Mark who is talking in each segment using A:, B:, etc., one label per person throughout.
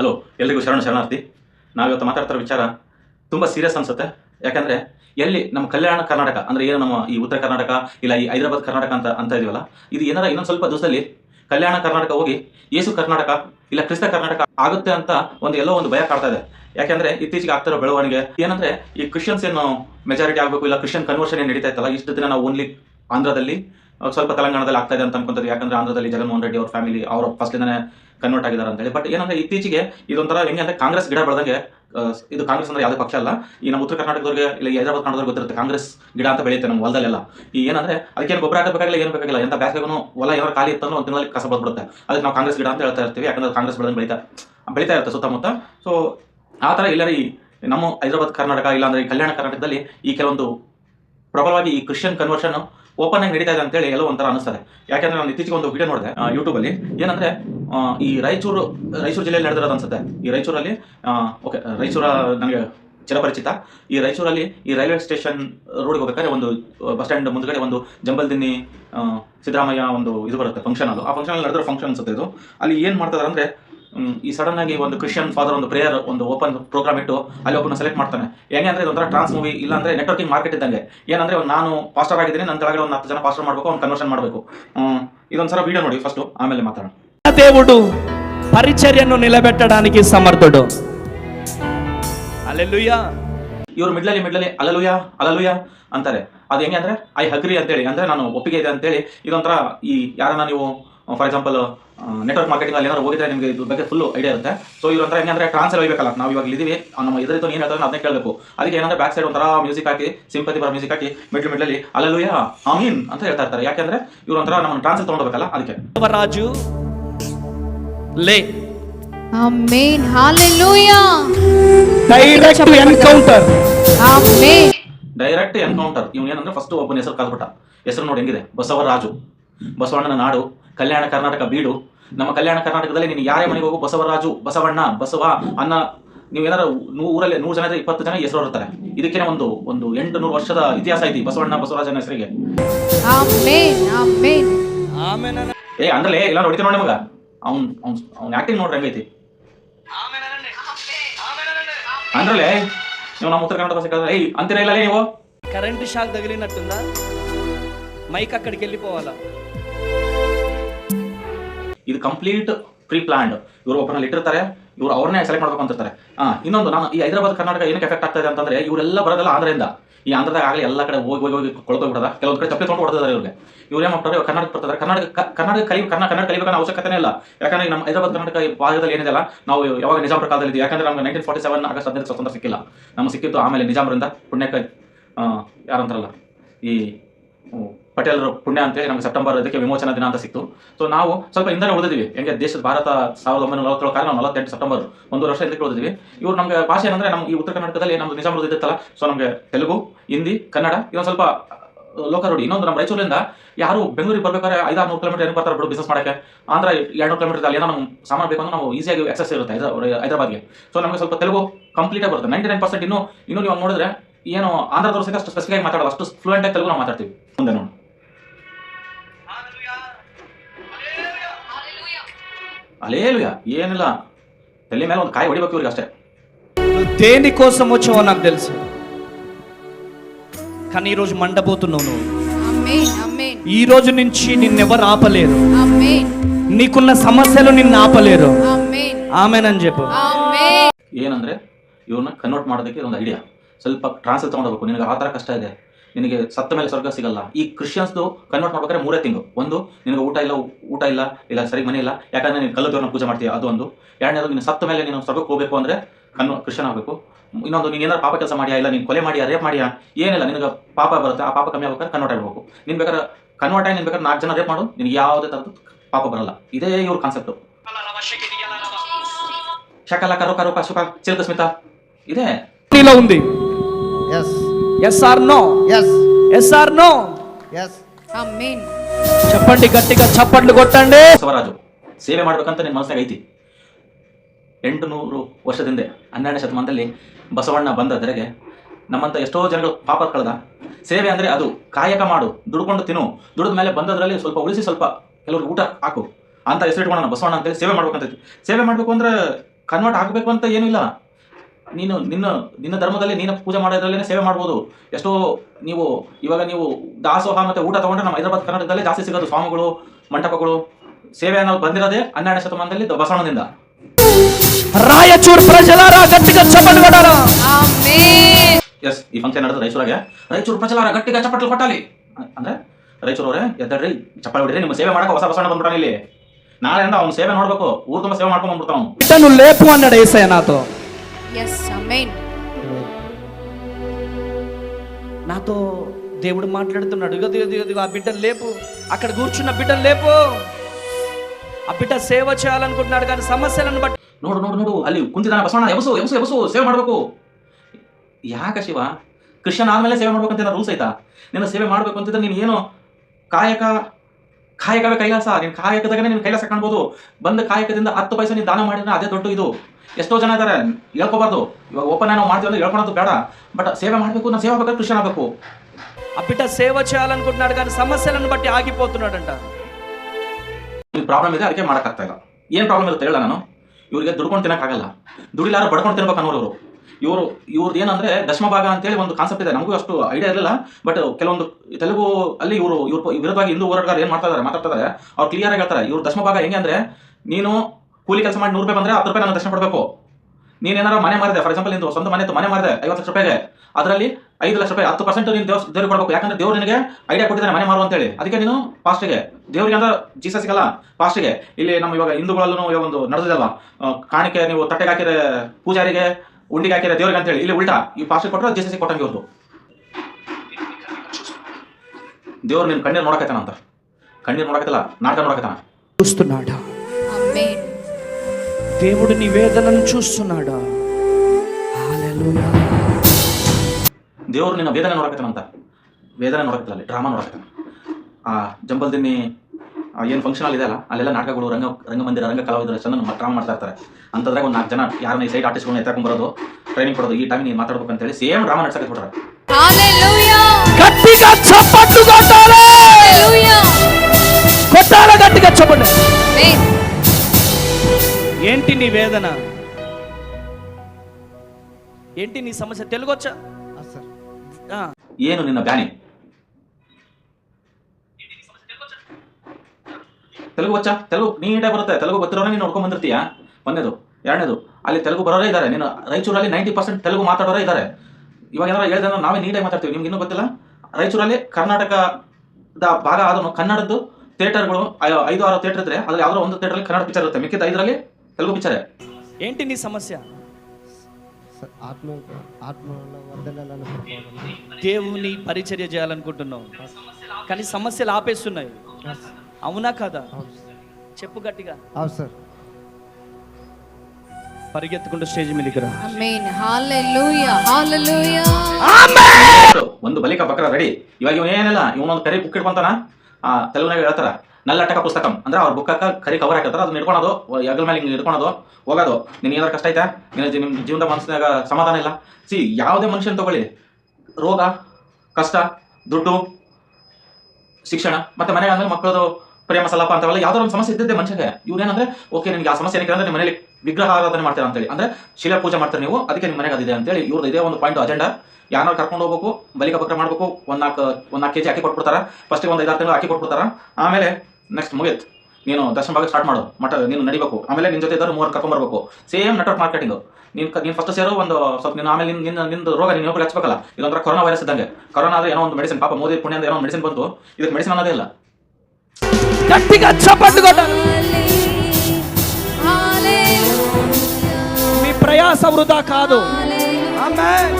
A: Hello, ಎಲ್ರಿಗೂ ಶರಣ ಶರಣಾರ್ಥಿ. ನಾವಿವತ್ತು ಮಾತಾಡ್ತಿರೋ ವಿಚಾರ ತುಂಬ ಸೀರಿಯಸ್ ಅನ್ಸುತ್ತೆ. ಯಾಕಂದ್ರೆ ಎಲ್ಲಿ ನಮ್ಮ ಕಲ್ಯಾಣ ಕರ್ನಾಟಕ, ಅಂದ್ರೆ ಏನು ನಮ್ಮ ಈ ಉತ್ತರ ಕರ್ನಾಟಕ, ಇಲ್ಲ ಈ ಹೈದರಾಬಾದ್ ಕರ್ನಾಟಕ ಅಂತ ಅಂತ ಇದೀವಲ್ಲ, ಇದು ಏನಾರ ಇನ್ನೊಂದು ಸ್ವಲ್ಪ ದಿವಸದಲ್ಲಿ ಕಲ್ಯಾಣ ಕರ್ನಾಟಕ ಹೋಗಿ ಯೇಸು ಕರ್ನಾಟಕ, ಇಲ್ಲ ಕ್ರಿಸ್ತ ಕರ್ನಾಟಕ ಆಗುತ್ತೆ ಅಂತ ಒಂದು ಎಲ್ಲೋ ಒಂದು ಭಯ ಕಾಡ್ತಾ ಇದೆ. ಯಾಕಂದ್ರೆ ಇತ್ತೀಚೆಗೆ ಆಗ್ತಿರೋ ಬೆಳವಣಿಗೆ, ಏನಂದ್ರೆ ಈ ಕ್ರಿಶ್ಚಿಯನ್ಸ್ ಏನು ಮೆಜಾರಿಟಿ ಆಗಬೇಕು, ಇಲ್ಲ ಕ್ರಿಶ್ಚಿಯನ್ ಕನ್ವರ್ಷನ್ ಏನು ನಡೀತಾ ಇತ್ತಲ್ಲ, ಇಷ್ಟು ದಿನ ನಾವು ಓನ್ಲಿ ಆಂಧ್ರದಲ್ಲಿ ಸ್ವಲ್ಪ ತೆಲಂಗಾಣದಲ್ಲಿ ಆಗ್ತಾ ಇದೆ ಅಂತ ಅನ್ಕೊಂತಾರೆ ಯಾಕಂದ್ರೆ ಆಂಧ್ರದಲ್ಲಿ ಜಗನ್ಮೋಹನ್ ರೆಡ್ಡಿ ಅವ್ರ ಫ್ಯಾಮಿಲಿ ಅವರು ಫಸ್ಟ್ ಇಂದಾನೆ ಕನ್ವರ್ಟ್ ಆಗಿದ್ದಾರೆ ಅಂತೇಳಿ. ಬಟ್ ಏನಂದ್ರೆ ಇತ್ತೀಚೆಗೆ ಇದೊಂಥರ ಹೆಂಗೆ ಅಂದ್ರೆ ಕಾಂಗ್ರೆಸ್ ಗಿಡ ಬೆಳೆದಂಗೆ ಇದು ಕಾಂಗ್ರೆಸ್ ಅಂದ್ರೆ ಯಾವುದೇ ಪಕ್ಷ ಅಲ್ಲ. ಈ ನಮ್ಮ ಉತ್ತರ ಕರ್ನಾಟಕದವರಿಗೆ ಇಲ್ಲ ಹೈದರಾಬಾದ್ ಕನ್ನಡದವ್ರಿಗೆ ಗೊತ್ತಿರುತ್ತೆ ಕಾಂಗ್ರೆಸ್ ಗಿಡ ಅಂತ ಬೆಳೆಯುತ್ತೆ ನಮ್ಮ ಹೊಲದಲ್ಲೆಲ್ಲ. ಈ ಏನಂದ್ರೆ ಏನು ಗೊಬ್ಬರ ಹಾಕಬೇಕಾಗಿಲ್ಲ, ಏನು ಬೇಕಾಗಿಲ್ಲ. ಎಂತ ಬ್ಯಾಸ್ಗೆಗೂ ಹೊಲ ಏನಾದ್ರು ಖಾಲಿ ಇತ್ತಂದ್ರೆ ಒಂದು ತಿಂಗಳಲ್ಲಿ ಕಸ ಬಂದ್ಬಿಡುತ್ತೆ. ಅದಕ್ಕೆ ನಾವು ಕಾಂಗ್ರೆಸ್ ಗಿಡ ಅಂತ ಹೇಳ್ತಾ ಇರ್ತೀವಿ. ಯಾಕಂದ್ರೆ ಕಾಂಗ್ರೆಸ್ ಬೆಳೆದಂಗೆ ಬೆಳೀತಾ ಬೆಳೀತಾ ಇರುತ್ತೆ ಸುತ್ತಮುತ್ತ. ಸೊ ಆ ಥರ ಇಲ್ಲ ಈ ನಮ್ಮ ಹೈದರಾಬಾದ್ ಕರ್ನಾಟಕ, ಇಲ್ಲಾಂದ್ರೆ ಈ ಕಲ್ಯಾಣ ಕರ್ನಾಟಕದಲ್ಲಿ ಈ ಕೆಲವೊಂದು ಪ್ರಬಲವಾಗಿ ಈ ಕ್ರಿಶ್ಚಿಯನ್ ಕನ್ವರ್ಷನ್ ಓಪನ್ ಆಗಿ ನಡೀತಾ ಇದೆ ಅಂತೇಳಿ ಎಲ್ಲೋ ಒಂಥರ ಅನಿಸ್ತದೆ ಯಾಕಂದ್ರೆ ನಾನು ಇತ್ತೀಚೆಗೆ ಒಂದು ವಿಡಿಯೋ ನೋಡಿದೆ ಯೂಟ್ಯೂಬಲ್ಲಿ ಏನಂದ್ರೆ ಈ ರಾಯಚೂರು ರಾಯಚೂರು ಜಿಲ್ಲೆಯಲ್ಲಿ ನಡೆದಿರೋದು ಅನ್ಸುತ್ತೆ. ಈ ರಾಯಚೂರಲ್ಲಿ ಓಕೆ, ರಾಯಚೂರ ನನಗೆ ಚಿರಪರಿಚಿತ. ಈ ರಾಯಚೂರಲ್ಲಿ ಈ ರೈಲ್ವೆ ಸ್ಟೇಷನ್ ರೋಡ್ಗೆ ಹೋಗ್ಬೇಕಾದ್ರೆ ಒಂದು ಬಸ್ ಸ್ಟ್ಯಾಂಡ್ ಮುಂದ್ಗಡೆ ಒಂದು ಜಂಬಲ್ದಿನ್ನಿ ದಿನ್ನಿ ಸಿದ್ದರಾಮಯ್ಯ ಒಂದು ಇದು ಬರುತ್ತೆ ಫಂಕ್ಷನ್ ಅದು. ಆ ಫಂಕ್ಷನ್ ನಡೆದಿರೋ ಫಂಕ್ಷನ್ ಅನ್ಸುತ್ತೆ ಇದು. ಅಲ್ಲಿ ಏನು ಮಾಡ್ತಾರೆ ಅಂದ್ರೆ ಈ ಸಡನ್ ಆಗಿ ಒಂದು ಕ್ರಿಶ್ಚಿಯನ್ ಫಾದರ್ ಒಂದು ಪ್ರೇಯರ್ ಒಂದು ಓಪನ್ ಪ್ರೋಗ್ರಾಮ್ ಇಟ್ಟು ಅಲ್ಲಿ ಒಬ್ಬನ ಸೆಲೆಕ್ಟ್ ಮಾಡ್ತಾನೆ ಹೆಂಗೆ ಅಂದ್ರೆ ಇದೊಂಥರ ಟ್ರಾನ್ಸ್ ಮೂವಿ ಇಲ್ಲ ಅಂದ್ರೆ ನೆಟ್ವರ್ಕಿಂಗ್ ಮಾರ್ಕೆಟ್ ಇದ್ದಂಗೆ ಏನಂದ್ರೆ ಒಂದು ನಾನು ಪಾಸ್ಟರ್ ಆಗಿದ್ದೀನಿ ನನ್ನ ಕೆಳಗಡೆ ಒಂದು ಹತ್ತು ಜನ ಪಾಸ್ಟರ್ ಮಾಡಬೇಕು ಅವ್ನು ಕನ್ವರ್ಷನ್ ಮಾಡಬೇಕು ಇದೊಂದ್ಸಲ ವಿಡಿಯೋ ನೋಡಿ ಫಸ್ಟ್ ಆಮೇಲೆ ಮಾತಾಡೋಣ
B: దేవుడు పరిచర్యను నిలబెట్టడానికి సమర్థుడు అల్లెలుయ్యా
A: ಇವರು ಮಿಡ್ಲಲ್ಲಿ ಮಿಡ್ಲಲ್ಲಿ ಅಲಲುಯ ಅಲಲುಯ ಅಂತಾರೆ ಅದು ಹೆಂಗೆ ಅಂದ್ರೆ ಐ ಹಗ್ರಿ ಅಂತೇಳಿ ಅಂದ್ರೆ ನಾನು ಒಪ್ಪಿಗೆ ಇದೆ ಅಂತೇಳಿ ಇದೊಂಥರ ಈ ಯಾರನ್ನ ನೀವು ಫಾರ್ ಎಕ್ಸಾಂಪಲ್ ನೆಟ್ವರ್ಕ್ ಮಾರ್ಕೆಟಿಂಗ್ ಅಲ್ಲಿ ಏನಾದ್ರು ಹೋಗಿದ್ರೆ ನಿಮಗೆ ಇದ್ರ ಬಗ್ಗೆ ಫುಲ್ ಐಡಿಯಾ ಇರುತ್ತೆ. ಸೊ ಇವ್ರ ಹತ್ರ ಏನಂದ್ರೆ ಟ್ರಾನ್ಸ್ಫರ್ ಹೋಗ್ಬೇಕಲ್ಲ ನಾವು ಇವಾಗ ಇದೀವಿ ನಮ್ಮ ಇದರಿಂದ ಏನು ಹೇಳ್ತಾರೆ ಅದನ್ನೇ ಕೇಳಬೇಕು. ಅದಕ್ಕೆ ಏನಂದ್ರೆ ಬ್ಯಾಕ್ ಸೈಡ್ ಒಂಥರ ಮ್ಯೂಸಿಕ್ ಹಾಕಿ ಸಿಂಪತಿ ಪರ ಮ್ಯೂಸಿಕ್ ಹಾಕಿ ಮಿಡ್ಲ್ ಮಿಡ್ಲಲ್ಲಿ ಅಲ್ಲೂ ಅಮೀನ್ ಅಂತ ಹೇಳ್ತಾ ಇರ್ತಾರೆ. ಯಾಕೆಂದ್ರೆ ಇವ್ರ ಒಂಥರ ನಮ್ಮ ಟ್ರಾನ್ಸ್ ತೊಗೊಂಡೋಗ್ಬೇಕಲ್ಲ ಅದಕ್ಕೆ.
C: ರಾಜು
A: ಡೈರೆಕ್ಟ್ ಎನ್ಕೌಂಟರ್ ಇವನ್ ಡೈರೆಕ್ಟ್ ಎನ್ಕೌಂಟರ್ ಫಸ್ಟ್ ಒಬ್ಬನ ಹೆಸರು ಕಾಲ್ಬಿಟ್ಟ ಹೆಸರು ನೋಡಿ ಹೆಂಗಿದೆ? ಬಸವರಾಜು. ಬಸವಣ್ಣನ ನಾಡು. ಕಲ್ಯಾಣ ಕರ್ನಾಟಕ ಬೀಡು ನಮ್ಮ ಕಲ್ಯಾಣ ಕರ್ನಾಟಕದಲ್ಲಿ ನೀನು ಯಾರೇ ಮನೆಗೆ ಹೋಗು ಬಸವರಾಜು ಬಸವಣ್ಣ ಬಸವ ಅನ್ನ ನೀವು ಏನಾರ ನೂ- ಊರಲ್ಲಿ ನೂರು ಜನ ಇದ್ರೆ ಇಪ್ಪತ್ತು ಜನ ಹೆಸರು ಇರ್ತಾರೆ ಇದಕ್ಕೆ ಒಂದು ಒಂದು ಎಂಟು ನೂರು ವರ್ಷದ ಇತಿಹಾಸ ಐತಿ ಬಸವಣ್ಣ ಬಸವರಾಜನ ಹೆಸರಿಗೆ
C: Amen. Amen.
B: ఆమె
A: ಏ ಅಂದ್ರಲ್ಲೇ ಇಲ್ಲ ಹೊಡಿತೀನಿ ನೋಡಿ ಮಗ ಅವ್ನ್ ಅವ್ನ್ ಅವ್ನ ಆಕ್ಟಿಂಗ್ ನೋಡ್ರಿ ಹೆಂಗೈತಿ ಅಂದ್ರಲ್ಲೇ ನೀವು ನಮ್ಮ ಉತ್ತರ ಕರ್ನಾಟಕ ಸಿಕ್ಕಾದ್ರೆ ಏಯ್ ಅಂತೀರ ಇಲ್ಲ ನೀವು
B: కరెంట్ షాక్ తగిలినట్టుందా మైక్ అక్కడికి వెళ్ళిపోవాలా
A: ಇದು ಕಂಪ್ಲೀಟ್ ಪ್ರೀ ಪ್ಲಾನ್ಡ್ ಇವರು ಒಬ್ಬರಲ್ಲಿ ಇಟ್ಟಿರ್ತಾರೆ, ಇವರು ಅವ್ರನ್ನೇ ಸೆಲೆಕ್ಟ್ ಮಾಡ್ಬೇಕು ಅಂತಿರ್ತಾರೆ. ಹಾಂ ಇನ್ನೊಂದು ನಾನು ಈ ಹೈದರಾಬಾದ್ ಕರ್ನಾಟಕ ಏನಕ್ಕೆ ಎಫೆಕ್ಟ್ ಆಗ್ತಾ ಇದೆ ಅಂತಂದ್ರೆ ಇವರೆಲ್ಲ ಬರೋದಲ್ಲ ಆಂಧ್ರದಿಂದ. ಈ ಆಂಧ್ರದಾಗ ಆಗಲಿ ಎಲ್ಲ ಕಡೆ ಹೋಗಿ ಹೋಗಿ ಹೋಗಿ ಕೊಳ್ತೋಗ್ಬಿಡದ ಕೆಲವೊಂದು ಕಡೆ ತಪ್ಪಿ ತೊಗೊಂಡು ಹೊಡೆದಾರೆ ಇವ್ರಿಗೆ. ಇವ್ರು ಏನು ಮಾಡ್ತಾರೆ ಕರ್ನಾಟಕ ಬರ್ತಾರೆ ಕರ್ನಾಟಕ ಕರ್ನಾಟಕ ಕಲಿ ಕನ್ನಡ ಕನ್ನಡ ಕಲಿಬೇಕನ್ನೋ ಅವಶ್ಯಕತೆ ಇಲ್ಲ. ಯಾಕಂದ್ರೆ ನಮ್ಮ ಹೈದರಾಬಾದ್ ಕರ್ನಾಟಕ ಭಾಗದಲ್ಲಿ ಏನಿದೆಲ್ಲ ನಾವು ಯಾವಾಗ ನಿಜಾಮರ ಕಾಲದಲ್ಲಿ ಯಾಕಂದ್ರೆ ನಮ್ಗೆ ನೈನ್ಟೀನ್ ಫಾರ್ಟಿ ಸೆವೆನ್ ಆಗಸ್ಟ್ ಹದಿನೈದು ಸ್ವತಂತ್ರ ಸಿಕ್ಕಿಲ್ಲ. ನಮ್ಗೆ ಸಿಕ್ಕಿದ್ದು ಆಮೇಲೆ ನಿಜಾಮರಿಂದ, ಪುಣ್ಯಕ್ಕೆ ಯಾರಂತಾರಲ್ಲ, ಈ ಪಟೇಲರು ಪುಣ್ಯ ಅಂತ ನಮ್ಗೆ ಸೆಪ್ಟೆಂಬರ್ ಅದಕ್ಕೆ ವಿಮೋಚನಾ ದಿನ ಅಂತ ಸಿಕ್ತು. ಸೊ ನಾವು ಸ್ವಲ್ಪ ಹಿಂದೆ ಉಳಿದಿದ್ವಿ ಹೆಂಗೆ ದೇಶದ ಭಾರತ ಸಾವಿರದ ಒಂಬೈನೂರ ನಲವತ್ತೇಳು ಕಾಲ ನಾವು ನಲವತ್ತೆಂಟು ಸೆಪ್ಟೆಂಬರ್ ಒಂದು ವರ್ಷ ಹಿಂದಕ್ಕೆ ಓದಿದ್ವಿ. ಇವ್ರು ನಮಗೆ ಭಾಷೆ ಏನಂದ್ರೆ ನಮ್ಮ ಈ ಉತ್ತರ ಕರ್ನಾಟಕದಲ್ಲಿ ನಮ್ದು ನಿಜಾಮರು ಓದಿದ್ದಲ್ಲ ಸೊ ನಮಗೆ ತೆಲುಗು, ಹಿಂದಿ, ಕನ್ನಡ ಇನ್ನೊಂದು ಸ್ವಲ್ಪ ಲೋಕ ರೋಡಿ ಇನ್ನೊಂದು ನಮ್ಮ ರಾಯಚೂರಿಂದ ಯಾರು ಬೆಂಗಳೂರಿಗೆ ಬರ್ಬೇಕಾದ್ರೆ ಐದಾರು ಕಿಲೋಮೀಟರ್ ಏನು ಬರ್ತಾರೆ ಬಿಡು ಬಿಸ್ನೆಸ್ ಮಾಡೋಕ್ಕೆ. ಆಂಧ್ರ ಎರಡು ಕಿಲೋಮೀಟರ್ ಅಲ್ಲಿ ಏನೋ ನಮ್ಮ ಸಾಮಾನು ಬೇಕು ಅಂದ್ರೆ ನಾವು ಈಸಿಯಾಗಿ ಆಕ್ಸೆಸ್ ಇರುತ್ತೆ ಹೈದರಾ- ಹೈದರಾಬಾದ್ಗೆ. ಸೊ ನಮಗೆ ಸ್ವಲ್ಪ ತೆಲುಗು ಕಂಪ್ಲೀಟ್ ಆಗಿ ಬರುತ್ತೆ. ನೈಂಟಿ ನೈನ್ ಪರ್ಸೆಂಟ್ ಇನ್ನು ಇನ್ನೂ ನೀವು ನೋಡಿದ್ರೆ ಏನು ಆಂಧ್ರದವ್ರು ಸಹಿತ ಅಷ್ಟು ಸ್ಪೆಸಿಫಿಕ್ ಆಗಿ ಮಾತಾಡೋದು ಅಷ್ಟು ಫ್ಲೂಯೆಂಟ್ ಆಗಿ ತೆಲುಗು ನಾವು ಮಾತಾಡ್ತೀವಿ. ಮುಂದೆ ನೋಡಿ. ಅಲೇಲುಯ ಏನಿಲ್ಲ ತಲೆ ಮೇಲೆ ಒಂದು ಕಾಯಿ ಹೊಡಿಬೇಕು ಇವ್ರಿಗೆ ಅಷ್ಟೇ
B: నువ్వు దేనికోసం వచ్చావో నాకు తెలుసు కానీ ఈరోజు మండబోతున్నావు నువ్వు
C: Amen. Amen.
B: ఈ రోజు నుంచి నిన్నెవరు ఆపలేరు
C: Amen.
B: నీకున్న సమస్యలు నిన్ను ఆపలేరు
C: Amen.
B: ఆమెనని చెప్పు
C: Amen.
A: ಏನಂದ್ರೆ ಇವ್ರನ್ನ ಕನ್ವರ್ಟ್ ಮಾಡೋದಕ್ಕೆ ಒಂದು ಐಡಿಯಾ ಸ್ವಲ್ಪ ಟ್ರಾನ್ಸ್ಫರ್ ತಗೊಂಡೋಗ್ಬೇಕು ನಿನಗೆ ಆ ಥರ ಕಷ್ಟ ಇದೆ ನಿನಗೆ ಸತ್ತ ಮೇಲೆ ಸ್ವರ್ಗ ಸಿಗಲ್ಲ. ಈ ಕ್ರಿಶ್ಚಿಯನ್ಸ್ದು ಕನ್ವರ್ಟ್ ಮಾಡ್ಬೇಕಾದ್ರೆ ಮೂರೇ ತಿಂಗಳು. ಒಂದು ನಿನಗೆ ಊಟ ಇಲ್ಲ ಊಟ ಇಲ್ಲ ಇಲ್ಲ ಸರಿ ಮನೆ ಇಲ್ಲ. ಯಾಕಂದ್ರೆ ನೀನು ಕಲ್ಲದವ್ರನ್ನ ಪೂಜೆ ಮಾಡ್ತೀಯ ಅದು ಒಂದು. ಎರಡನೇದು ನೀನು ಸತ್ತ ಮೇಲೆ ನೀನು ಸ್ವರ್ಗಕ್ಕೆ ಹೋಗಬೇಕು ಅಂದ್ರೆ ಕನ್ವ ಕ್ರಿಶ್ಚನ್ ಆಗಬೇಕು. ಇನ್ನೊಂದು ನೀನು ಏನಾದ್ರು ಪಾಪ ಕೆಲಸ ಮಾಡಿಯಾ ಇಲ್ಲ ನೀನು ಕೊಲೆ ಮಾಡಿಯಾ ರೇಪ್ ಮಾಡಿಯಾ ಏನಿಲ್ಲ ನಿನಗೆ ಪಾಪ ಬರುತ್ತೆ ಆ ಪಾಪ ಕಮ್ಮಿ ಆಗ್ಬೇಕಾದ್ರೆ ಕನ್ವರ್ಟ್ ಆಗಬೇಕು ನೀನು ಬೇಕಾದ್ರೆ ಕನ್ವರ್ಟ್ ಆಗಿ ನೀನು ಬೇಕಾದ್ರೆ ನಾಲ್ಕು ಜನ ರೇಪ್ ಮಾಡು ನಿನಗೆ ಯಾವುದೇ ಥರದ್ದು ಪಾಪ ಬರಲ್ಲ. ಇದೇ ಇವ್ರ ಕಾನ್ಸೆಪ್ಟು ಶಕಲ ಕರೋ ಕರೋ ಕಶುಕ ಚಿಲ್ಕ ಇದೆ?
B: ಇದೇ ಉಂದಿ
D: yes
B: Yes or no
D: Yes.
B: Yes or no
D: Yes.
C: Amen.
B: చెప్పండి గట్టిగా చప్పట్లు కొట్టండి
A: ಬಸವರಾಜು ಸೇವೆ ಮಾಡ್ಬೇಕಂತ ನಿನ್ನ ಮನಸ್ಸಿನಾಗ ಐತಿ ಎಂಟು ನೂರು ವರ್ಷದಿಂದ ಹನ್ನೆರಡನೇ ಶತಮಾನದಲ್ಲಿ ಬಸವಣ್ಣ ಬಂದ ದರೆಗೆ ನಮ್ಮಂತ ಎಷ್ಟೋ ಜನಗಳು ಪಾಪ ಕಳೆದ ಸೇವೆ ಅಂದ್ರೆ ಅದು ಕಾಯಕ ಮಾಡು ದುಡ್ಕೊಂಡು ತಿನ್ನು ದುಡಿದ ಮೇಲೆ ಬಂದದ್ರಲ್ಲಿ ಸ್ವಲ್ಪ ಉಳಿಸಿ ಸ್ವಲ್ಪ ಕೆಲವ್ರಿಗೆ ಊಟ ಹಾಕು ಅಂತ ಹೆಸರು ಇಟ್ಕೊಳ್ಳೋಣ ಬಸವಣ್ಣ ಅಂತೇಳಿ ಸೇವೆ ಮಾಡ್ಬೇಕಂತ ಐತಿ. ಸೇವೆ ಮಾಡಬೇಕು ಅಂದ್ರೆ ಕನ್ವರ್ಟ್ ಆಗಬೇಕು ಅಂತ ಏನೂ ಇಲ್ಲ ನೀನು ನಿನ್ನ ನಿನ್ನ ಧರ್ಮದಲ್ಲಿ ನೀನು ಪೂಜೆ ಮಾಡೋದ್ರಲ್ಲೇ ಸೇವೆ ಮಾಡ್ಬೋದು. ಎಷ್ಟೋ ನೀವು ಇವಾಗ ನೀವು ದಾಸೋಹ ಮತ್ತು ಊಟ ತೊಗೊಂಡ್ರೆ ನಮ್ಮ ಹೈದರಾಬಾದ್ ಕರ್ನಾಟಕದಲ್ಲೇ ಜಾಸ್ತಿ ಸಿಗೋದು ಸ್ವಾಮಿಗಳು ಮಂಟಪಗಳು. ಸೇವೆ ಅನ್ನೋದು ಬಂದಿರೋದೇ ಹನ್ನೆರಡನೇ ಶತಮಾನದಲ್ಲಿ
B: ಬಸವಣ್ಣದಿಂದ ರಾಯಚೂರು ಪ್ರಜಲಾರ
C: ಗಟ್ಟಿಗ
A: ಎಸ್ ಈ ಫಂಕ್ಷನ್ ನಡೆದ ರೈಚೂರಾಗೆ ರಾಯಚೂರು ಪ್ರಜಲಾರ ಗಟ್ಟಿಗ ಚಪ್ಪಟಲ್ ಕೊಟ್ಟಾಲಿ. ಅಂದ್ರೆ ರಾಯಚೂರು ಅವರೇ ಎದ್ದಡ್ರಿ ಚಪ್ಪಲ್ ಬಿಡ್ರಿ ನಿಮ್ಮ ಸೇವೆ ಮಾಡಕ್ಕೆ ಹೊಸ ಬಸವಣ್ಣ ಬಂದ್ಬಿಟ್ಟಾನ ಇಲ್ಲಿ. ನಾಳೆಯಿಂದ ಅವ್ನ ಸೇವೆ ನೋಡ್ಬೇಕು ಊರ್ ತುಂಬ ಸೇವೆ ಮಾಡ್ಕೊಂಡು ಲೇಪು
B: ಅನ್ನಡ ಏಸೇನಾತು అన్నాడు ఏసయ్య నాతో
C: ಎಸ್ ಆಮೇನ್
B: నాతో దేవుడు మాట్లాడుతున్నాడు ఇగో ఇదిగో, ఇదిగో, ఇదిగో, ఆ బిడ్డను లేపు అక్కడ కూర్చున్న బిడ్డను లేపు ఆ బిడ్డ సేవ చేయాలనుకుంటున్నాడు కానీ సమస్యలను బట్టి
A: ನೋಡು ನೋಡು ನೋಡು ಅಲ್ಲಿ ಕುಂತಿದ್ದಾನ ಬಸವಣ್ಣ ಎಬಸು ಎಬಸು ಎಬಸು ಸೇವೆ ಮಾಡಬೇಕು ಯಾಕ ಶಿವ ಕ್ರಿಶ್ಚಿಯನ್ ಆದ್ಮೇಲೆ ಸೇವೆ ಮಾಡ್ಬೇಕಂತ ಏನೋ ರೂಲ್ಸ್ ಐತಾ ನಿನ್ನ ಸೇವೆ ಮಾಡ್ಬೇಕು ಅಂತಿದ್ರೆ ನೀನು ಏನು ಕಾಯಕ ಕಾಯಕವೇ ಕೈಲಾಸ ನೀನು ಕಾಯಕದಾಗನೇ ನೀನು ಕೈಲಾಸ ಕಾಣ್ಬೋದು ಬಂದ ಕಾಯಕದಿಂದ ಹತ್ತು ಪೈಸೆ ನೀನು ದಾನ ಮಾಡಿದ್ರೆ ಅದೇ ದೊಡ್ಡ ಇದು ಎಷ್ಟೋ ಜನ ಇದ್ದಾರೆ ಹೇಳ್ಕೋಬಾರ್ದು ಇವಾಗ ಓಪನ್ ನಾವು ಮಾಡ್ತೀವಿ ಅಂದ್ರೆ ಹೇಳ್ಕೊಳೋದು ಬೇಡ ಬಟ್ ಸೇವೆ ಮಾಡಬೇಕು ನಾನು ಸೇವೆ ಆಗ್ಬೇಕಾದ್ರೆ ಕ್ರಿಶ್ಚಿಯನ್ ಆಗಬೇಕು
B: ఆ బిడ్డ సేవ చేయాలనుకుంటున్నాడు కానీ సమస్యలను బట్టి ఆగిపోతున్నాడంట
A: ಈ ಪ್ರಾಬ್ಲಮ್ ಇದೆ ಅದಕ್ಕೆ ಮಾಡೋಕ್ಕಾಗ್ತಾ ಇಲ್ಲ ಏನು ಪ್ರಾಬ್ಲಮ್ ಇರುತ್ತೆ ಹೇಳ ನಾನು ಇವರಿಗೆ ದುಡ್ಕೊಂಡು ತಿನ್ನಕ್ಕಾಗಲ್ಲ ದುಡಿಲಾರ ಬಡ್ಕೊಂಡು ತಿನ್ಬೇಕು ಅನ್ನೋರು ಇವರು ಇವ್ರದ್ದು ಏನಂದ್ರೆ ದಶಮ ಭಾಗ ಅಂತೇಳಿ ಒಂದು ಕಾನ್ಸೆಪ್ಟ್ ಇದೆ ನಮಗೂ ಅಷ್ಟು ಐಡಿಯಾ ಇರಲಿಲ್ಲ ಬಟ್ ಕೆಲವೊಂದು ತೆಲುಗು ಅಲ್ಲಿ ಇವರು ಇವ್ರ ವಿರುದ್ಧವಾಗಿ ಹಿಂದೂ ಹೋರಾಟಗಾರ ಏನು ಮಾಡ್ತಾ ಇದ್ದಾರೆ ಮಾತಾಡ್ತಾ ಇದ್ದಾರೆ ಅವ್ರು ಕ್ಲಿಯರ್ ಆಗಿ ಹೇಳ್ತಾರೆ ಇವ್ರ ದಶಮ ಭಾಗ ಹೆಂಗೆ ಅಂದ್ರೆ ನೀನು ಕೂಲಿ ಕೆಲಸ ಮಾಡಿ ನೂರು ರೂಪಾಯಿ ಬಂದ್ರೆ ಹತ್ತು ರೂಪಾಯಿ ನಾನು ದರ್ಶನ ಕೊಡಬೇಕು. ನೀನು ಮನೆ ಮಾರಿದೆ ಫಾರ್ ಎಕ್ಸಾಂಪಲ್ ನಿಂದು ಸ್ವಂತ ಮನೆ ಮನೆ ಮಾರಿದೆ ಐವತ್ತು ಲಕ್ಷ ರೂಪಾಯಿಗೆ. ಅದರಲ್ಲಿ ಐದು ಲಕ್ಷ ರೂಪಾಯಿ ಹತ್ತು ಪರ್ಸೆಂಟ್ ನೀನು ದೇವ್ರ ದೇವ್ರಿಗೆ ಕೊಡಬೇಕು. ಯಾಕಂದ್ರೆ ದೇವ್ರು ನಿನಗೆ ಐಡಿಯಾ ಕೊಟ್ಟಿದ್ದಾನೆ ಮನೆ ಅಂತ ಹೇಳಿ ಅದಕ್ಕೆ ನೀನು ಫಾಸ್ಟಿಗೆ ದೇವ್ರಿಗೆ ಅಂದ್ರೆ ಜೀಸಸ್ಗಲ್ಲ ಫಾಸ್ಟಿಗೆ ಇಲ್ಲಿ ನಮ್ಮ ಇವಾಗ ಹಿಂದೂಗಳಲ್ಲೂ ಇವಾಗ ಒಂದು ನಡೆದಿದೆಲ್ಲ ಕಾಣಿಕೆ ನೀವು ತಟ್ಟೆಗೆ ಹಾಕಿದ್ರೆ ಪೂಜಾರಿಗೆ ಉಂಡಿಗೆ ಹಾಕಿದ್ರೆ ದೇವ್ರಿಗೆ ಅಂತೇಳಿ. ಇಲ್ಲಿ ಉಲ್ಟಾ ಈ ಫಾಸ್ಟಿಗೆ ಕೊಟ್ಟರೆ ಜೀಸಸ್ಗೆ ಕೊಟ್ಟಂಗೆ ಇವ್ರದು ದೇವ್ರು ನೀನು ಕಣ್ಣೀರು ನೋಡಕತ್ತಾನ ಅಂತ. ಕಣ್ಣೀರು ನೋಡಕತ್ತಲ್ಲ ನಾಟಕ ನೋಡಕತ್ತಾನ.
B: దేవుడు నీ వేదనను చూస్తున్నాడా హల్లెలూయా
A: ದೇವ್ರು ನಿನ್ನ ವೇದನೆ ನೋಡಕತ್ತಾನಂತ ವೇದನೆ ನೋಡಕತ್ತಲ್ಲ ಅಲ್ಲಿ ಡ್ರಾಮಾ ನೋಡಕತ್ತಾನ ಆ ಜಂಬಲ್ದಿನ್ನಿ ಏನು ಫಂಕ್ಷನ್ ಅಲ್ಲಿ ಇದೆ ಅಲ್ಲ ಅಲ್ಲೆಲ್ಲ ನಾಟಕಗಳು ರಂಗ ರಂಗಮಂದಿರ ರಂಗ ಕಲಾವಿದರು ಚೆನ್ನಾಗಿ ಡ್ರಾಮಾ ಮಾಡ್ತಾ ಇರ್ತಾರೆ ಅಂತದ್ರಾಗ ಒಂದು ನಾಲ್ಕು ಜನ ಯಾರನ್ನ ಈ ಸೈಡ್ ಆರ್ಟಿಸ್ಟ್ಗಳನ್ನ ಎತ್ತಾಕೊಂಡ್ ಬರೋದು ಟ್ರೈನಿಂಗ್ ಕೊಡೋದು ಈ ಟೈಮ್ ನೀನು ಮಾತಾಡ್ಬೇಕು ಅಂತೇಳಿ ಸೇಮ್ ಡ್ರಾಮಾ ನಡ್ಸಕ್ಕೆ ಬಿಟ್ರೆ
C: హల్లెలూయా
B: గట్టిగా చప్పట్లు కొట్టాలి
C: హల్లెలూయా
B: కొట్టాలి గట్టిగా చప్పట్లు
C: ఆమేన్
B: ఏంటి నీ వేదన ఏంటి నీ సమస్య తెలుగు వచ్చా ఆ,
A: ಏನು ನಿನ್ನ ಬ್ಯಾನಿ ತೆಲುಗು వచ్చా ತೆಲುಗು ನೀಟಾಗಿ ಬರುತ್ತೆ ತೆಲುಗು ಗೊತ್ತಿರೋನೇ ನೀನು ನೋಡ್ಕೊಂಡ್ ಬಂದಿರ್ತೀಯ ಒಂದೇದು ಎರಡನೇದು ಅಲ್ಲಿ ತೆಲುಗು ಬರೋರೇ ಇದ್ದಾರೆ ನೀನು ರಾಯಚೂರಲ್ಲಿ ನೈಂಟಿ ಪರ್ಸೆಂಟ್ ತೆಲುಗು ಮಾತಾಡೋರೇ ಇದ್ದಾರೆ ಇವಾಗ ಏನಾರ ಹೇಳಿದ್ರೆ ನಾವೇ ನೀಟಾಗಿ ಮಾತಾಡ್ತೀವಿ ನಿಮ್ಗೆ ಇನ್ನೂ ಗೊತ್ತಿಲ್ಲ ರಾಯಚೂರಲ್ಲಿ ಕರ್ನಾಟಕದ ಭಾಗ ಆದ್ರೂ ಕನ್ನಡದ್ದು ಥಿಯೇಟರ್ಗಳು ಐದು ಆರು ಥಿಯೇಟರ್ ಇದ್ರೆ ಅದ್ರಲ್ಲಿ ಯಾವ್ದೋ ಒಂದು ಥಿಯೇಟರ್ ಕನ್ನಡ ಪಿಕ್ಚರ್ ಇರುತ್ತೆ ಮಿಕ್ಕಿದ ಐದರಲ್ಲಿ ತೆಲುಗು ಪಿಕ್ಚರೇ
B: ఏంటి నీ సమస్య
D: స- ఆత్మ ఆత్మలో వర్ధనాలను
B: దేవుని పరిచర్య చేయాలనుకుంటున్నావు కానీ సమస్యలు ఆపేస్తున్నాయి అవునా కదా
D: అవును
B: చెప్పు గట్టిగా
D: అవును సార్
B: పరిగెత్తుకుంటూ స్టేజ్ మీదకి రా
C: ಆಮೇನ್ ಹalleluya hallelujah
A: ಒಂದು ಬಲಿಕ ಬಕ್ರ ರೆಡಿ ಇವಾಗ ಇವ್ ಏನಿಲ್ಲ ಇವನೊಂದು ಕರಿ ಬುಕ್ ಇಟ್ಕೊಂತಾನ ಆ ತೆಲುಗುನಾಗ ಹೇಳ್ತಾರ ನಲ್ಲಟಕ ಪುಸ್ತಕ. ಅಂದ್ರೆ ಅವ್ರ ಬುಕ್ಕಕ್ಕ ಕರಿ ಕವರ್ ಹಾಕಿರ್ತಾರೆ, ಅದನ್ನ ಇಟ್ಕೊಳೋದು ಯಗಲ್ ಮೇಲೆ ಹಿಂಗೆ ಇಟ್ಕೊಳೋದು ಹೋಗೋದು. ನಿನ್ಗೆ ಏನಾದ್ರು ಕಷ್ಟ ಐತೆ? ನಿನ್ನ ನಿಮ್ಮ ಜೀವನದ ಮನಸ್ಸಿನಾಗ ಸಮಾಧಾನ ಇಲ್ಲ? ಸಿ ಯಾವುದೇ ಮನುಷ್ಯನ ತಗೊಳ್ಳಿ. ರೋಗ, ಕಷ್ಟ, ದುಡ್ಡು, ಶಿಕ್ಷಣ, ಮತ್ತೆ ಮನೆಗೆ ಅಂದ್ರೆ ಮಕ್ಕಳದು ಪ್ರೇಮ ಸಲಪ ಅಂತವೆಲ್ಲ ಯಾವ್ದಾದ್ರು ಒಂದು ಸಮಸ್ಯೆ ಇದ್ದಿದ್ದೆ ಮನುಷ್ಯಗೆ. ಇವ್ರೇನಂದ್ರೆ, ಓಕೆ ನಿಮ್ಗೆ ಆ ಸಮಸ್ಯೆ ಏನಕ್ಕೆ ಅಂದ್ರೆ ನಿಮ್ಮ ಮನೇಲಿ ವಿಗ್ರಹ ಆರಾಧನೆ ಅಂತ ಅಂತೇಳಿ. ಅಂದ್ರೆ ಶಿಲೆ ಪೂಜೆ ಮಾಡ್ತಾರೆ ನೀವು? ಅದಕ್ಕೆ ನಿಮ್ಮ ಮನೆಗೆ ಅದಿದೆ ಅಂತೇಳಿ ಇವ್ರದ್ದು ಇದೇ ಒಂದು ಪಾಯಿಂಟ್ ಅಜೆಂಡಾ ಯಾರನ್ನ ಕರ್ಕೊಂಡು ಹೋಗ್ಬೇಕು ಬಲಿಕ ಬಕ್ರ ಮಾಡ್ಬೇಕು ಒಂದ್ ನಾಲ್ಕು ಒಂದ್ ನಾಲ್ಕು ಕೆಜಿ ಅಕ್ಕಿ ಕೊಟ್ಬಿಡ್ತಾರ ಫಸ್ಟಿಗೆ ಒಂದು ಐದಾರು ತಿಂಗಳು ಅಕ್ಕಿ ಕೊಟ್ಬಿಡ್ತಾರ ಆಮೇಲೆ ನೆಕ್ಸ್ಟ್ ಮುಗಿತ್ ನೀನು ದರ್ಶನ ಭಾಗ ಸ್ಟಾರ್ಟ್ ಮಾಡು ಮಠ ನೀನು ನಡಿಬೇಕು ಆಮೇಲೆ ನಿನ್ನ ಜೊತೆ ಇದ್ದವ್ರು ಮೂವರು ಕರ್ಕೊಂಡ್ ಬರ್ಬೇಕು ಸೇಮ್ ನೆಟ್ವರ್ಕ್ ಮಾರ್ಕೆಟಿಂಗ್ ನೀನು ನೀನು ಫಸ್ಟ್ ಸೇರೋ ಒಂದು ಸ್ವಲ್ಪ ನೀನು ಆಮೇಲೆ ನಿನ್ನ ನಿನ್ನ ನಿಂದು ರೋಗ ನೀನು ಒಬ್ಬರು ಹಚ್ಬೇಕಲ್ಲ ಇದೊಂಥರ ಕೊರೋನಾ ವೈರಸ್ ಇದ್ದಂಗೆ ಕೊರೋನಾ ಆದ್ರೆ ಏನೋ ಒಂದು ಮೆಡಿಸಿನ್ ಪಾಪ ಮೋದಿ ಪುಣ್ಯದಿಂದ ಏನೋ ಒಂದು ಮೆಡಿಸಿನ್ ಬಂತು ಇದಕ್ಕೆ ಮೆಡಿಸಿನ್ ಅನ್ನೋದೇ ಇಲ್ಲ
B: గట్టిగా చప్పట్లు కొట్టాలి
C: hallelujah
B: మీ ప్రయాస వృధా కాదు ఆమేన్.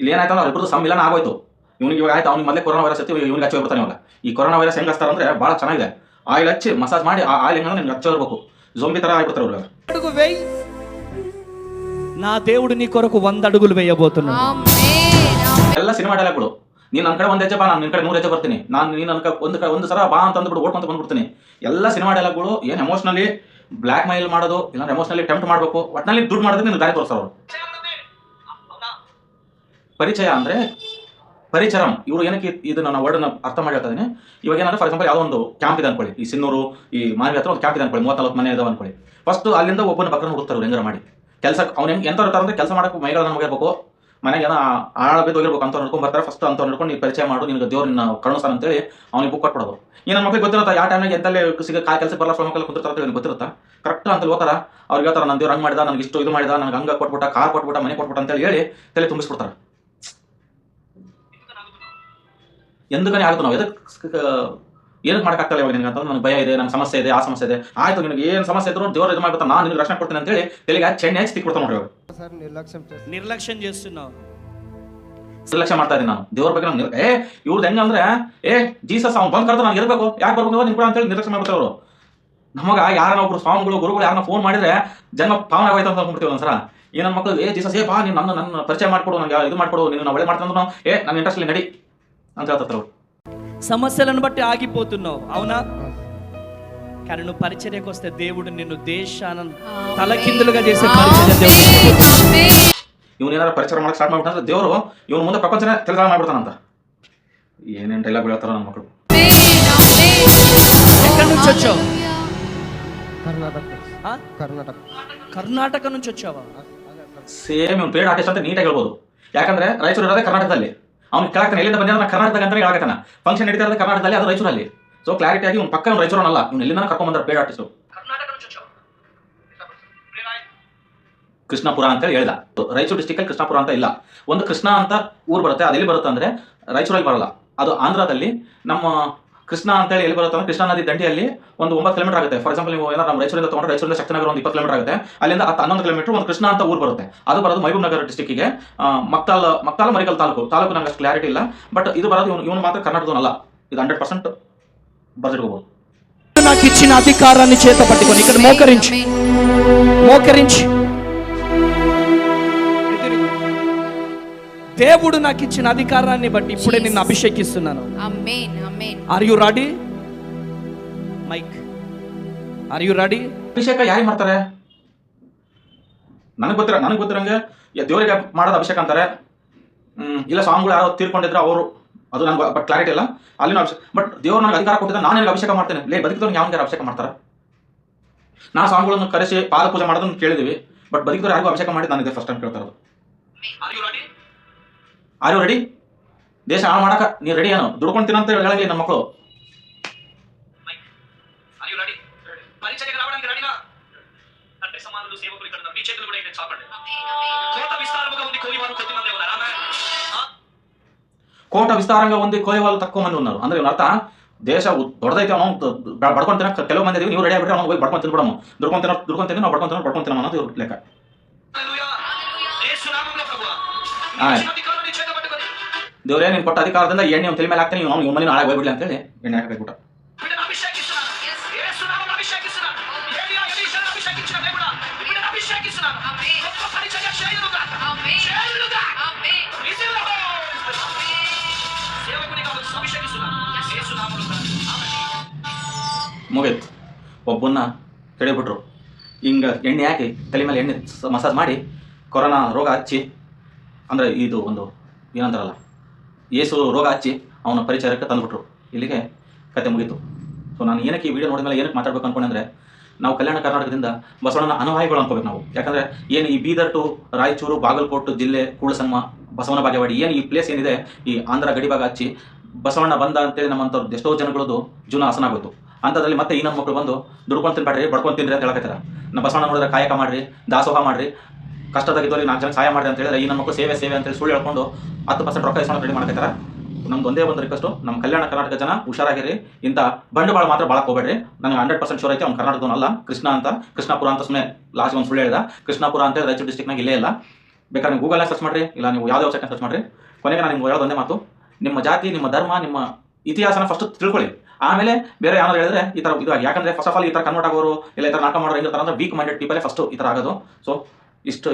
A: ಇಲ್ಲಿ ಏನಾಯ್ತಂದ್ರೆ ಅವ್ರಿಬ್ರದ್ದು ಸಮ್ಮಿಲನ ಆಗೋಯ್ತು ಇವ್ನಿಗೆ ಇವಾಗ ಆಯ್ತು ಅವ್ನಿಗೆ ಮೊದಲೇ ಕೊರೋನಾ ವೈರಸ್ ಇತ್ತು ಇವ್ನಿಗೆ ಹಚ್ಚಿ ಬರ್ತಾನೆ ಇವಾಗ ಈ ಕೊರೋನಾ ವೈರಸ್ ಹೆಂಗ್ ಹಚ್ತಾರೆ ಅಂದ್ರೆ ಭಾಳ ಚೆನ್ನಾಗಿದೆ ಆಯಿಲ್ ಹಚ್ಚಿ ಮಸಾಜ್ ಮಾಡಿ ಆ ಆಯಿಲ್ ಹೆಂಗಂದ್ರೆ ನಿಮ್ಗೆ ಹಚ್ಚೋ ಇರ್ಬೇಕು ಜೊಂಬಿ ತರ ಆಗ್ಬಿಡ್ತಾರೆ ಅವ್ರಿಗೆ
B: అడుగు వేయి నా దేవుడు నీ కొరకు వంద అడుగులు వేయబోతున్నాడు
C: amen
A: ಎಲ್ಲ ಸಿನಿಮಾ ಡೈಲಾಗ್ಗಳು ನೀನು ನನ್ನ ಕಡೆ ಒಂದು ಹೆಜ್ಜೆ ಬಾ ನಾನು ನಿನ್ನ ಕಡೆ ನೂರು ಹೆಜ್ಜೆ ಬರ್ತೀನಿ ನಾನು ನೀನು ನನ್ನ ಒಂದು ಕಡೆ ಒಂದು ಸಲ ಬಾ ಅಂತ ಅಂದ್ಬಿಟ್ಟು ಓಡ್ಕೊಂತ ಬಂದ್ಬಿಡ್ತೀನಿ ಎಲ್ಲ ಸಿನಿಮಾ ಡೈಲಾಗ್ಗಳು ಏನು ಎಮೋಷನಲಿ ಬ್ಲ್ಯಾಕ್ ಮೈಲ್ ಮಾಡೋದು ಇಲ್ಲ ಎಮೋಷನಲಿ ಟೆಂಪ್ಟ್ ಮಾಡಬೇಕು ಒಟ್ಟಿನಲ್ಲಿ ದುಡ್ಡು ಮಾಡೋದಕ್ಕೆ ನಿಮ್ಗೆ ದಾರಿ ತೋರಿಸೋರು ಪರಿಚಯ ಅಂದ್ರೆ ಪರಿಚರಂ. ಇವರು ಏನಕ್ಕೆ ಇದನ್ನ ವರ್ಡ್ ವರ್ಡನ್ನ ಅರ್ಥ ಮಾಡಿ ಇವಾಗ ಏನಂದ್ರೆ ಫಾರ್ ಎಕ್ಸಾಂಪಲ್ ಯಾವುದೋ ಒಂದು ಕ್ಯಾಂಪ್ ಇದೆ ಅನ್ಕೊಳ್ಳಿ. ಈ ಸಿನ್ನೂರು, ಈ ಮಾನವಿ ಹತ್ರ ಒಂದು ಕ್ಯಾಂಪ್ ಇದೆ ಅನ್ಕೊಳ್ಳಿ. ಮೂವತ್ನಾಲ್ಕು ಮನೆ ಇದಾವೆ ಅನ್ಕೊಳ್ಳಿ. ಫಸ್ಟ್ ಅಲ್ಲಿಂದ ಒಬ್ಬನ ಪಕ್ಕನ ಹುಡುಕ್ತಾರೆ ಹೆಂಗಾರ ಮಾಡಿ. ಕೆಲಸ ಅವ್ನು ಹೆಂಗೆ ಎಂತ ಇರ್ತಾರೆ ಅಂದ್ರೆ ಕೆಲಸ ಮಾಡಕ್ಕೆ ನಮಗೆ ಬೇಕು ಮನೆಗೆ ಏನೋ ಆಳ ಬಿದ್ದು ಹೋಗಿರ್ಬೇಕು ಅಂತ ನೋಡ್ಕೊಂಡು ಬರ್ತಾರೆ. ಫಸ್ಟ್ ಅಂತ ನೋಡ್ಕೊಂಡು ನೀವು ಪರಿಚಯ ಮಾಡು, ನಿನಗೆ ದೇವ್ರ ನಿನ್ನ ಕರುಣಿಸ್ತಾನೆ ಅಂತೇಳಿ ಅವ್ನಿಗೆ ಬುಕ್ ಕೊಟ್ಬಿಡೋದು. ಈ ನನ್ನ ಮಕ್ಕಳಿಗೆ ಗೊತ್ತಿರುತ್ತೆ, ಯಾವ ಟೈಮ್ನಾಗ ಎಂತಲ್ಲಿ ಸಿಗ ಕಾ ಕೆಲಸ ಬರಲ್ಲ ಫ್ರಮ್ ಕಲ್ಲಿ ಕುಂತಿರ್ತಾರೆ ಅಂತ ಗೊತ್ತಿರುತ್ತಾ? ಕರೆಕ್ಟ್ ಅಂತ ಹೋಗ್ತಾರ ಅವ್ರಿಗೆ ಹೇಳ್ತಾರೆ ನನ್ನ ದೇವ್ರು ಹಂಗೆ ಮಾಡಿದ, ನನಗೆ ಇಷ್ಟು ಇದು ಮಾಡಿದ, ನನಗೆ ಹಂಗ ಕೊಟ್ಬಿಟ್ಟ, ಕಾರ್ ಕೊಟ್ಬಿಟ್ಟ, ಮನೆ ಕೊಟ್ಬಿಟ್ಟ ಅಂತೇಳಿ ಹೇಳಿ ತಲೆ ತುಂಬಿಸ್ಬಿಡ್ತಾರೆ. ಎಂದಕನೇ ಆಗುತ್ತೆ ನಾವು ಎದಕ್ಕೆ ಏನಕ್ಕೆ ಮಾಡೋಕ್ಕಾಗ್ತಲ್ಲ ಇವಾಗ ನಿನಗೆ ಅಂತ ನನಗೆ ಭಯ ಇದೆ ನನಗೆ ಸಮಸ್ಯೆ ಇದೆ ಆ ಸಮಸ್ಯೆ ಇದೆ ಆಯ್ತು ನಿನಗೆ ಏನು ಸಮಸ್ಯೆ ಇದ್ರು ದೇವ್ರು ಇದು ಮಾಡ್ಬಿಡ್ತಾನೆ ನಾನು ನಿನಗೆ ರಕ್ಷಣೆ ಕೊಡ್ತೀನಿ ಅಂತೇಳಿ ತೆಲಿಗೆ ಚೆಣ್ಣೆ ಹಚ್ಚಿ ತಿಕ್ಬಿಡ್ತಾನೆ ನೋಡಿ ಇವಾಗ
D: సార్ నిర్లక్ష్యం చేస్తారు
B: నిర్లక్ష్యం చేస్తున్నావు
A: ನಿರ್ಲಕ್ಷ್ಯ ಮಾಡ್ತಾ ಇದ್ದೀನಿ ನಾನು ದೇವ್ರ ಬಗ್ಗೆ ನಾನು ಏ ಇವ್ರದ್ದು ಹೆಂಗಂದ್ರೆ ಏ ಜೀಸಸ್ ಅವ್ನು ಬಂದ್ ಕರೆದ ನಾನು ಇರಬೇಕು ಯಾಕೆ ಬರ್ಬೇಕು ನಿನ್ ಕೂಡ ಅಂತೇಳಿ ನಿರ್ಲಕ್ಷ್ಯ ಮಾಡ್ಬಿಡ್ತಾರೆ ಅವರು ನಮಗ ಯಾರನ್ನ ಒಬ್ರು ಸ್ವಾಮಿಗಳು ಗುರುಗಳು ಯಾರನ್ನ ಫೋನ್ ಮಾಡಿದ್ರೆ ಜನ್ಮ ಪಾವನ ಆಗೋಯ್ತು ಅಂತ ಅಂದ್ಬಿಡ್ತೀವಿ ಒಂದ್ಸಲ ಈ ನನ್ನ ಮಕ್ಕಳು ಏ ಜೀಸಸ್ ಏ ಬಾ ನೀನು ನನ್ನ ನನ್ನ ಪರಿಚಯ ಮಾಡ್ಕೊಡು ನನಗೆ ಇದು ಮಾಡ್ಕೊಡು ನೀನು ಒಳ್ಳೆ ಮಾಡ್ತಾನೆ ಅಂದ್ರೆ ನಾವು, ಏ ನನ್ನ ಇಂಟ್ರೆಸ್ಟ್ ನಡಿ ಅಂತ ಹೇಳ್ತಾರೆ ಅವ್ರು
B: సమస్యలను బట్టి ఆగిపోతున్నావు అవునా కానీ నువ్వు పరిచర్యకు వస్తే దేవుడు నిన్ను దేశాన తలకిందులుగా చేసే పరిచర్య దేవుడు చేయబోతున్నాడు.
A: ಇವ್ನು ಏನಾರು ಪರಿಚಯ ಮಾಡಕ್ಕೆ ಸ್ಟಾರ್ಟ್ ಮಾಡ್ಬಿಟ್ರೆ ದೇವರು ಇವನು ಮುಂದೆ ಪ್ರಪಂಚನೇ ತೆಲಗಾಲ ಮಾಡ್ಬಿಡ್ತಾನಂತ ಏನೇನು ಡೈಲಾಗ್ ಹೇಳ್ತಾರ ನನ್ನ ಮಕ್ಕಳು
B: ఎక్కడి నుంచి వచ్చావు
D: కర్ణాటక
B: ఆ?
D: కర్ణాటక
B: కర్ణాటక నుంచి వచ్చావా
A: ಸೇಮ್ ಇವ್ನು ಪೇಡ್ ಆರ್ಟಿಸ್ಟ್ ಅಂತ ನೀಟಾಗಿ ಹೇಳ್ಬೋದು ಯಾಕಂದ್ರೆ ರಾಯಚೂರು ಇರೋದೇ ಕರ್ನಾಟಕದಲ್ಲಿ ಅವ್ನು ಕೇಳಾಕ್ತಾನೆ ಎಲ್ಲಿಂದ ಬಂದ ಕರ್ನಾಟಕ ಅಂತ ಹೇಳಕತ್ತಾನ ಫಂಕ್ಷನ್ ನಡೀತಾ ಇರೋದು ಕರ್ನಾಟಕದಲ್ಲಿ ಅದು ರಾಯಚೂರಲ್ಲಿ. ಸೊ ಕ್ಲಾರಿಟಿ ಆಗಿ ಇವ್ನು ಪಕ್ಕ ಅವ್ನು ರಾಯಚೂರನಲ್ಲ ಇವ್ನು ಎಲ್ಲಿಂದ ಕರ್ಕೊಂಡ್ ಬಂದ್ರೆ ಪೇಡ್ ಆರ್ಟಿಸ್ಟ್ ಕೃಷ್ಣಪುರ ಅಂತ ಹೇಳಿದ. ರಾಯಚೂರು ಡಿಸ್ಟಿಕ್ ಅಲ್ಲಿ ಕೃಷ್ಣಪುರ ಅಂತ ಇಲ್ಲ. ಒಂದು ಕೃಷ್ಣ ಅಂತ ಊರು ಬರುತ್ತೆ. ಅದು ಎಲ್ಲಿ ಬರುತ್ತೆ ಅಂದ್ರೆ ರಾಯಚೂರಲ್ಲಿ ಬರಲ್ಲ. ಅದು ಆಂಧ್ರದಲ್ಲಿ ನಮ್ಮ ಕೃಷ್ಣ ಅಂತೇಳಿ ಎಲ್ಲಿ ಬರುತ್ತೆ ಅಂದ್ರೆ ಕೃಷ್ಣಾ ನದಿ ದಂಡೆಯಲ್ಲಿ ಒಂದು ಒಂಬತ್ತು ಕಿಲೋಮೀಟರ್ ಆಗುತ್ತೆ ಫಾರ್ ಎಕ್ಸಾಂಪಲ್ ನೀವು ಏನಾದ್ರು ನಮ್ಮ ರಾಯಚೂರಿಂದ ತಗೊಂಡ್ರೆ ರಾಯಚೂರಿಂದ ಶಕ್ತಿನಗರ ಒಂದು ಇಪ್ಪತ್ತು ಕಿಲೋಮೀಟರ್ ಆಗುತ್ತೆ ಅಲ್ಲಿಂದ ಹತ್ತು ಹನ್ನೊಂದು ಕಿಲೋಮೀಟರ್ ಒಂದು ಕೃಷ್ಣ ಅಂತ ಊರು ಬರುತ್ತೆ ಅದು ಬರೋದು ಮಹಬೂಬ್ ನಗರ ಡಿಸ್ಟಿಕ್ಕಿಗೆ ಮಕ್ತಾಲ್ ಮಕ್ತಾಲ್ ಮರಿಕಲ್ ತಾಲೂಕು ತಾಲೂಕು ನಂಗೆ ಅಷ್ಟು ಕ್ಲಾರಿಟಿ ಇಲ್ಲ ಬಟ್ ಇದು ಬರೋದು ಇವನು ಇವನು ಮಾತ್ರ ಕರ್ನಾಟಕದವನಲ್ಲ ಇದು ಹಂಡ್ರೆಡ್ పర్సెంట్ ಬರ್ದಿಟ್ಕೋಬಹುದು
B: నాకు ఇచ్చిన అధికారాన్ని చేత పట్టుకొని ఇక్కడ మోకరించి మోకరించి దేవుడు నాకు ఇచ్చిన అధికారాన్ని బట్టి ఇప్పుడే నిన్ను అభిషేకిస్తున్నాను
C: amen amen
B: are you ready mic are you ready
A: ಅಭಿಷೇಕ ಯಾರಿಗೆ ಮಾಡ್ತಾರೆ ನನಗೆ ಗೊತ್ತಿರ ನನಗೆ ಗೊತ್ತಿರಂಗೆ ಯ- ದೇವರಿಗೆ ಮಾಡೋದು ಅಭಿಷೇಕ ಅಂತಾರೆ ಹ್ಮ್, ಇಲ್ಲ ಸ್ವಾಮಿಗಳು ಯಾರೋ ತೀರ್ಕೊಂಡಿದ್ರೆ ಅವರು ಅದು ನನಗೆ ಬಟ್ ಕ್ಲಾರಿಟಿ ಇಲ್ಲ ಅಲ್ಲಿನ ಅಭಿಷೇಕ ಬಟ್ ದೇವ್ರು ನನಗೆ ಅಧಿಕಾರ ಕೊಟ್ಟಿದ್ದ ನಾನು ನಿನಗೆ ಅಭಿಷೇಕ ಮಾಡ್ತೇನೆ ಲೇ ಬದುಕಿದವ್ರಿಗೆ ಯಾವಾಗ ಅಭಿಷೇಕ ಮಾಡ್ತಾರೆ ನಾ ಸ್ವಾಮಿಗಳನ್ನು ಕರೆಸಿ ಪಾದ ಪೂಜೆ ಮಾಡೋದನ್ನ ಕೇಳಿದೀವಿ ಬಟ್ ಬದುಕಿದವ್ರು ಯಾರಿಗೂ ಅಭಿಷೇಕ ಮಾಡಿ ನನಗೆ ಫಸ್ಟ್ ಟೈಮ್ ಕೇಳ್ತಾ ಇರೋದು ಆರ್ ಯು ರೆಡಿ ದೇಶ ಹಾಳು ಮಾಡಕ ನೀನು ರೆಡಿ ಏನು ದುಡ್ಕೊಂಡು ತಿನ್ನಂತ ಹೇಳಲಿ ನಮ್ಮ ಮಕ್ಕಳು
E: పరిచర్యకు రావడానికి రెడీనా తండ్రి సమానులు సేవకులు ఇక్కడ మీ చేతులు కూడా ఇక్కడ చాపండి కోట విస్తారముగా ఉంది కోయవారు కొద్ది మంది ఉన్నారు
A: కోట విస్తారంగా ఉంది కోయవాళ్ళు తక్కువ మంది ఉన్నారు అందరూ అర్థ దేಶ ದೊಡ್ಡದೈತೆ ಅವನು ಬಡ್ಕೊಂಡು ತಿನ್ನಕ್ಕೆ ಕೆಲವು ಮಂದಿ ನೀವು ರೆಡಿ ಆಗಿಬಿಟ್ರೆ ಅವನು ಹೋಗಿ ಬಡ್ಕೊಂಡು ತಿನ್ಬಿಡಮ್ಮ ದುಡ್ಕೊಂಡು ತಿನ್ನೋ ದುಡ್ಕೊಂಡು ತಿನ್ನೋ ನಾವು ಬಡ್ಕೊಂಡು ತಿನ್ನೋ ಬಡ್ಕೊಂಡು ತಿನ್ನೋ ಅನ್ನೋದು ಲೆಕ್ಕ ದೇವ್ರೇ ನೀನು ಕೊಟ್ಟ ಅಧಿಕಾರದಿಂದ ಎಣ್ಣೆ ಒಂದು ತಲೆ ಮೇಲೆ ಹಾಕ್ತಾನೆ ಅವ್ನು ಮನೆ ಹಾಳಾಗಿ ಹೋಗ್ಬಿಡ್ಲಿ ಅಂತೇಳಿ ಎಣ್ಣೆ
E: ಹಾಕಬೇಕು
A: ಮುಗೀತು. ಒಬ್ಬನ್ನ ತಡೆಬಿಟ್ರು ಹಿಂಗೆ ಎಣ್ಣೆ ಹಾಕಿ ತಲೆ ಮೇಲೆ ಎಣ್ಣೆ ಮಸಾಜ್ ಮಾಡಿ ಕೊರೋನಾ ರೋಗ ಹಚ್ಚಿ ಅಂದರೆ ಇದು ಒಂದು ಏನಂತಾರಲ್ಲ ಏಸು ರೋಗ ಹಚ್ಚಿ ಅವನ ಪರಿಚಯಕ್ಕೆ ತಂದುಬಿಟ್ರು. ಇಲ್ಲಿಗೆ ಕತೆ ಮುಗೀತು. ಸೊ ನಾನು ಏನಕ್ಕೆ ಈ ವಿಡಿಯೋ ನೋಡಿದ ಮೇಲೆ ಏನಕ್ಕೆ ಮಾತಾಡ್ಬೇಕು ಅನ್ಕೊಂಡ್ರೆ ನಾವು ಕಲ್ಯಾಣ ಕರ್ನಾಟಕದಿಂದ ಬಸವಣ್ಣನ ಅನುಭಾಯಿಗಳು ಅನ್ಕೋಬೇಕು ನಾವು. ಯಾಕಂದರೆ ಏನು ಈ ಬೀದರ್ ಟು ರಾಯಚೂರು, ಬಾಗಲಕೋಟೆ ಜಿಲ್ಲೆ ಕೂಳಸಂಗಮ ಬಸವನ ಬಾಗೇವಾಡಿ, ಏನು ಈ ಪ್ಲೇಸ್ ಏನಿದೆ, ಈ ಆಂಧ್ರ ಗಡಿ ಭಾಗ ಹಚ್ಚಿ ಬಸವಣ್ಣ ಬಂದ ಅಂತೇಳಿ ನಮ್ಮಂಥವ್ರು ಎಷ್ಟೋ ಜನಗಳದ್ದು ಜೀವನ ಹಸನ ಆಗೋಯ್ತು. ಅಂಥದ್ರಲ್ಲಿ ಮತ್ತೆ ಈ ನನ್ನ ಮಕ್ಕಳು ಬಂದು ದುಡ್ಕೊಂಡು ತಿನ್ಬೇಡ್ರಿ ಬಡ್ಕೊಂಡು ತಿನ್ರಿ ಅಂತ ಹೇಳಕತ್ತಾರ ನಮ್ಮ ಬಸವಣ್ಣ ನೋಡಿದ್ರೆ ಕಾಯಕ ಮಾಡಿರಿ, ದಾಸೋಹ ಮಾಡ್ರಿ ಕಷ್ಟದಾಗಿದ್ದವ್ರಿಗೆ ನಾಲ್ಕು ಜನ ಸಹಾಯ ಮಾಡಿದೆ ಅಂತ ಹೇಳಿದ್ರೆ ಈ ನಮ್ಮ ಮಕ್ಕಳು ಸೇವೆ ಸೇವೆ ಅಂತೇಳಿ ಸುಳ್ಳು ಹೇಳ್ಕೊಂಡು ಹತ್ತು ಪರ್ಸೆಂಟ್ ರೊಕ್ಕ ಇಸ್ಕೊಂಡು ರೆಡಿ ಮಾಡ್ಕತ್ತಾರ ನಮ್ದು ಒಂದೇ ಒಂದು ರಿಕ್ವೆಸ್ಟು ನಮ್ಮ ಕಲ್ಯಾಣ ಕರ್ನಾಟಕ ಜನ ಹುಷಾರಾಗಿರಿ. ಇಂಥ ಬಂಡವಾಳ ಮಾತ್ರ ಭಾಳ ಹೋಗ್ಬೇಡ್ರಿ ನನಗೆ ಹಂಡ್ರೆಡ್ ಪರ್ಸೆಂಟ್ ಶೋರ್ ಐತೆ, ಅವ್ನು ಕರ್ನಾಟಕದವನಲ್ಲ ಕೃಷ್ಣ ಅಂತ, ಕೃಷ್ಣಪುರ ಅಂತ ಸುಮ್ಮನೆ ಲಾಸ್ಟ್ ಒಂದು ಸುಳ್ಳು ಹೇಳಿದ. ಕೃಷ್ಣಪುರ ಅಂತ ರಾಯಚೂರು ಡಿಸ್ಟಿಕ್ನಾಗ ಇಲ್ಲೇ ಇಲ್ಲ. ಬೇಕಾದ್ರೆ ನೀವು ಗೂಗಲ್ ಸರ್ಚ್ ಮಾಡ್ರಿ, ಇಲ್ಲ ನೀವು ಯಾವುದೇ ವೆಬ್ಸೈಟ್ನ ಸರ್ಚ್ ಮಾಡ್ರಿ. ಕೊನೆಗೆ ನಾನು ನಿಮ್ಗೆ ಹೇಳೋದು ಒಂದೇ ಮಾತು, ನಿಮ್ಮ ಜಾತಿ, ನಿಮ್ಮ ಧರ್ಮ, ನಿಮ್ಮ ಇತಿಹಾಸನ ಫಸ್ಟ್ ತಿಳ್ಕೊಳ್ಳಿ. ಆಮೇಲೆ ಬೇರೆ ಯಾರು ಹೇಳಿದ್ರೆ ಈ ಥರ ಇದು ಯಾಕಂದ್ರೆ ಫಸ್ಟ್ ಆಫ್ ಆಲ್ ಈ ಥರ ಕನ್ವರ್ಟ್ ಆಗೋರು, ಇಲ್ಲ ಈ ಥರ ನಾಟಕ ಮಾಡೋರು ಹೆಂಗಿರ್ತಾರೆ ಅಂದ್ರೆ ವೀಕ್ ಮೈಂಡೆಡ್ ಪೀಪಲ್ ಫಸ್ಟ್ ಈ ಥರ ಆಗೋದು. ಸೊ ಇಷ್ಟು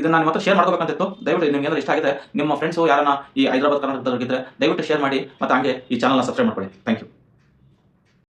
A: ಇದನ್ನ ನಾನು ಮತ್ತೆ ಶೇರ್ ಮಾಡ್ಕೋಬೇಕಂತಿತ್ತು. ದಯವಿಟ್ಟು ನಿಮ್ಗೆ ಇಷ್ಟ ಆಗಿದೆ ನಿಮ್ಮ ಫ್ರೆಂಡ್ಸು ಯಾರನ್ನ ಈ ಹೈದರಾಬಾದ್ ಕರ್ನಾಟಕದಲ್ಲಿದ್ದರೆ ದಯವಿಟ್ಟು ಶೇರ್ ಮಾಡಿ ಮತ್ತೆ ಹಂಗೆ ಈ ಚಾನಲ್ನ ಸಬ್ಸ್ಕ್ರೈಬ್ ಮಾಡ್ಕೊಳ್ಳಿ. Thank you